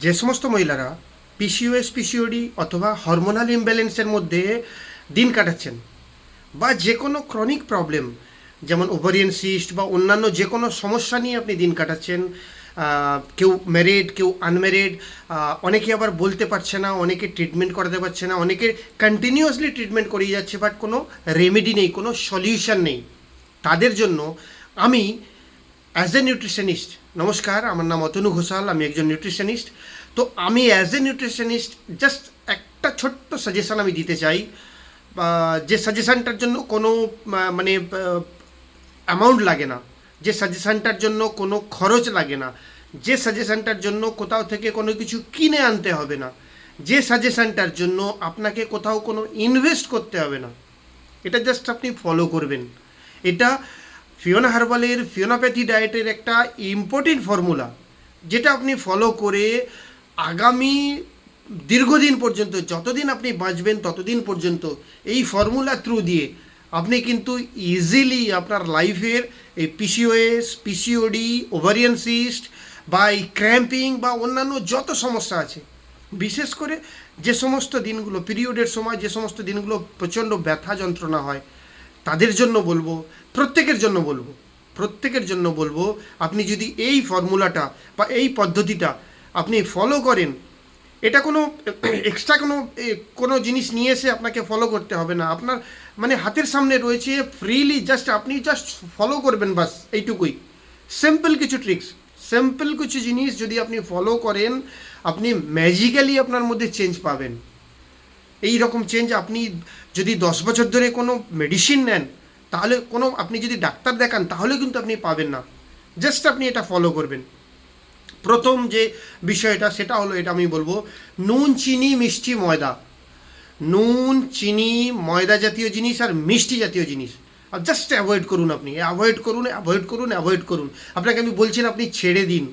যে সমস্ত মহিলারা পিসিওএস পিসিওডি অথবা হরমোনাল ইমব্যালেন্সের মধ্যে দিন কাটাচ্ছেন বা যে কোনো ক্রনিক প্রবলেম যেমন ওভারিয়ান সিস্ট বা অন্যান্য যে কোনো সমস্যা নিয়ে আপনি দিন কাটাচ্ছেন কেউ ম্যারিড কেউ আনম্যারিড অনেকে আবার বলতে পারছে না, অনেকে ট্রিটমেন্ট করাতে পারছে না, অনেকে কন্টিনিউয়াসলি ট্রিটমেন্ট করিয়ে যাচ্ছে বাট কোনো রেমেডি নেই, কোনো সলিউশন নেই। তাদের জন্য আমি অ্যাজ এ নিউট্রিশনিস্ট নমস্কার, আমার নাম অতনু ঘোষাল, আমি একজন নিউট্রিশনিস্ট তো আমি অ্যাজ এ নিউট্রিশনিস্ট জাস্ট একটা ছোট্ট সাজেশন আমি দিতে চাই। যে সাজেশানটার জন্য কোনো মানে অ্যামাউন্ট লাগে না। যে সাজেশনটার জন্য কোনো খরচ লাগে না। যে সাজেশনটার জন্য কোথাও থেকে কোনো কিছু কিনে আনতে হবে না। যে সাজেশনটার জন্য আপনাকে কোথাও কোনো ইনভেস্ট করতে হবে না। এটা জাস্ট আপনি ফলো করবেন। এটা ফিওনা হার্বালের ফিওনাপ্যাথি ডায়েটের একটা ইম্পর্টেন্ট ফর্মুলা যেটা আপনি ফলো করে আগামী দীর্ঘদিন পর্যন্ত, যতদিন আপনি বাঁচবেন ততদিন পর্যন্ত এই ফর্মুলা থ্রু দিয়ে আপনি কিন্তু ইজিলি আপনার লাইফের এই পিসিওএস পিসিওডি ওভারিয়ান সিস্ট বা এই ক্র্যাম্পিং বা অন্যান্য যত সমস্যা আছে, বিশেষ করে যে সমস্ত দিনগুলো পিরিয়ডের সময় যে সমস্ত দিনগুলো প্রচণ্ড ব্যথা যন্ত্রণা হয় তাদের জন্য বলব, প্রত্যেকের জন্য বলব, প্রত্যেকের জন্য বলব, আপনি যদি এই ফর্মুলাটা বা এই পদ্ধতিটা আপনি ফলো করেন, এটা কোনো এক্সট্রা কোনো কোনো জিনিস নিয়ে এসে আপনাকে ফলো করতে হবে না। আপনার মানে হাতের সামনে রয়েছে ফ্রিলি জাস্ট আপনি জাস্ট ফলো করবেন বাস, এইটুকুই। সিম্পল কিছু ট্রিক্স সিম্পল কিছু জিনিস যদি আপনি ফলো করেন, আপনি ম্যাজিক্যালি আপনার মধ্যে চেঞ্জ পাবেন। এই রকম চেঞ্জ আপনি যদি দশ বছর ধরে কোনো মেডিসিন নেন, তাহলে কোনো, আপনি যদি ডাক্তার দেখান, তাহলে কিন্তু আপনি পাবেন না। জাস্ট আপনি এটা ফলো করবেন। প্রথম যে বিষয়টা, সেটা হলো এটা আমি বলব, নুন, চিনি, মিষ্টি, ময়দা। নুন, চিনি, ময়দা জাতীয় জিনিস আর মিষ্টি জাতীয় জিনিস। আর জাস্ট অ্যাভয়েড করুন আপনি। অ্যাভয়েড করুন অ্যাভয়েড করুন অ্যাভয়েড করুন। আপনাকে আমি বলছি আপনি ছেড়ে দিন।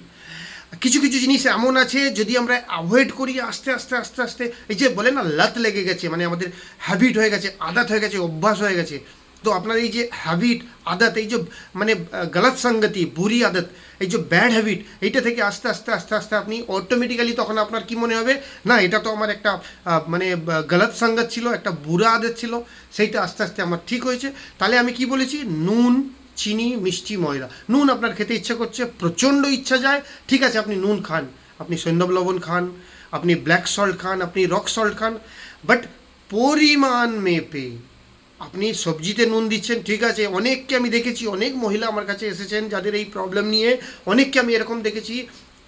কিছু কিছু জিনিস এমন আছে, যদি আমরা অ্যাভয়েড করি আস্তে আস্তে আস্তে আস্তে, এই যে বলে না, লাত লেগে গেছে মানে আমাদের হ্যাবিট হয়ে গেছে, আদাত হয়ে গেছে, অভ্যাস হয়ে গেছে। তো আপনার এই যে হ্যাবিট আদাত, এই যে মানে গলত সঙ্গতি বুরি আদত, এই যে ব্যাড হ্যাবিট এইটা থেকে আস্তে আস্তে আস্তে আস্তে আপনি অটোমেটিক্যালি তখন আপনার কি মনে হবে? না, এটা তো আমার একটা মানে গলত সঙ্গত ছিল, একটা বুড়া আদত ছিল, সেইটা আস্তে আস্তে আমার ঠিক হয়েছে। তাহলে আমি কি বলেছি? নুন চিনি, মিষ্টি, ময়দা। নুন আপনার খেতে ইচ্ছে করছে, প্রচণ্ড ইচ্ছা যায়, ঠিক আছে, আপনি নুন খান। আপনি সৈন্দব লবণ খান, আপনি ব্ল্যাক সল্ট খান, আপনি রক সল্ট খান, বাট পরিমাণ মেপে আপনি সবজিতে নুন দিচ্ছেন, ঠিক আছে, অনেককে আমি দেখেছি, অনেক মহিলা আমার কাছে এসেছেন যাদের এই প্রবলেম নিয়ে, অনেককে আমি এরকম দেখেছি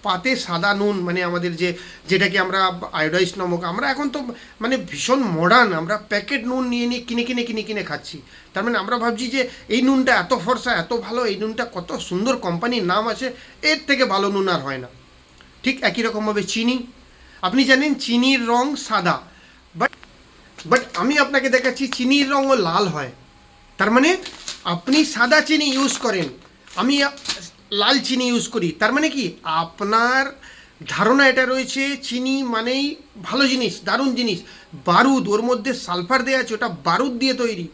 পাতে সাদা নুন মানে আমাদের যে, যেটাকে আমরা আয়োডাইজ নামক, আমরা এখন তো মানে ভীষণ মডার্ন আমরা প্যাকেট নুন নিয়ে নিয়ে কিনে কিনে কিনে কিনে খাচ্ছি। তার মানে আমরা ভাবছি যে, এই নুনটা এত ফর্সা, এত ভালো, এই নুনটা কত সুন্দর কোম্পানির নাম আছে, এর থেকে ভালো নুন আর হয় না। ঠিক একই রকমভাবে চিনি। আপনি জানেন চিনির রং সাদা বাট বাট আমি আপনাকে দেখাচ্ছি চিনির রঙও লাল হয়। তার মানে আপনি সাদা চিনি ইউজ করেন। আমি লাল চিনি ইউজ করি। তার মানে কি? আপনার ধারণা এটা রয়েছে, চিনি মানেই ভালো জিনিস, দারুণ জিনিস। বারুদ, ওর মধ্যে সালফার দেওয়া আছে, ওটা বারুদ দিয়ে তৈরি।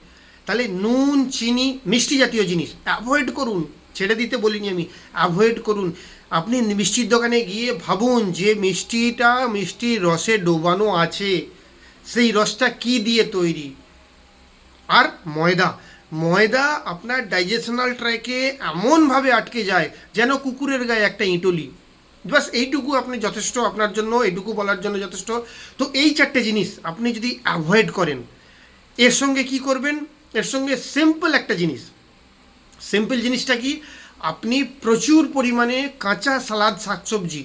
তাহলে নুন, চিনি মিষ্টি জাতীয় জিনিস। অ্যাভয়েড করুন। ছেড়ে দিতে বলিনি আমি। অ্যাভয়েড করুন। আপনি মিষ্টির দোকানে গিয়ে ভাবুন যে মিষ্টিটা, মিষ্টির রসে ডোবানো আছে। সেই রসটা কি দিয়ে তৈরি? আর ময়দা। ময়দা আপনার ডাইজেশনাল ট্র্যাকে এমনভাবে আটকে যায় যেন কুকুরের গায়ে একটা ইঁটলি। বাস এইটুকু আপনি যথেষ্ট আপনার জন্য, এইটুকু বলার জন্য যথেষ্ট। তো এই চারটে জিনিস আপনি যদি অ্যাভয়েড করেন, এর সঙ্গে কি করবেন? এর সঙ্গে সিম্পল একটা জিনিস। সিম্পল জিনিসটা কি? আপনি প্রচুর পরিমাণে কাঁচা সালাদ, শাকসবজি,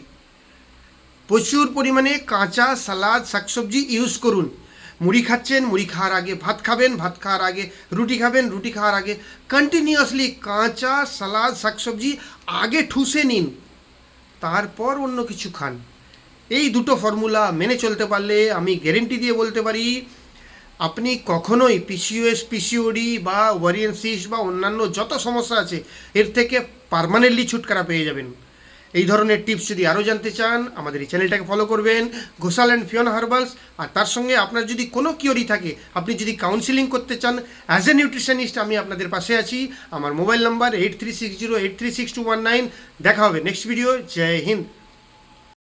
প্রচুর পরিমাণে কাঁচা সালাদ, শাকসবজি ইউজ করুন। মুড়ি খাচ্ছেন, মুড়ি খাওয়ার আগে ভাত খাবেন, ভাত খাওয়ার আগে রুটি খাবেন, রুটি খাওয়ার আগে কন্টিনিউয়াসলি কাঁচা, সালাদ, শাকসবজি আগে ঠুসে নিন, তারপর অন্য কিছু খান। এই দুটো ফর্মুলা মেনে চলতে পারলে আমি গ্যারেন্টি দিয়ে বলতে পারি, আপনি কখনোই পিসিওএস পিসিওডি বা ওয়ারিয়েন্সিস বা অন্যান্য যত সমস্যা আছে, এর থেকে পার্মানেন্টলি ছুটকারা পেয়ে যাবেন। এই ধরনের টিপস যদি আরও জানতে চান, আমাদের এই চ্যানেলটাকে ফলো করবেন, ঘোষাল অ্যান্ড ফিওন হার্বালস আর তার সঙ্গে আপনার যদি কোনো কিওরি থাকে, আপনি যদি কাউন্সিলিং করতে চান অ্যাজ এ নিউট্রিশনিস্ট আমি আপনাদের পাশে আছি। আমার mobile number eight three six zero eight three six two one nine দেখা হবে নেক্সট ভিডিও জয় হিন্দ।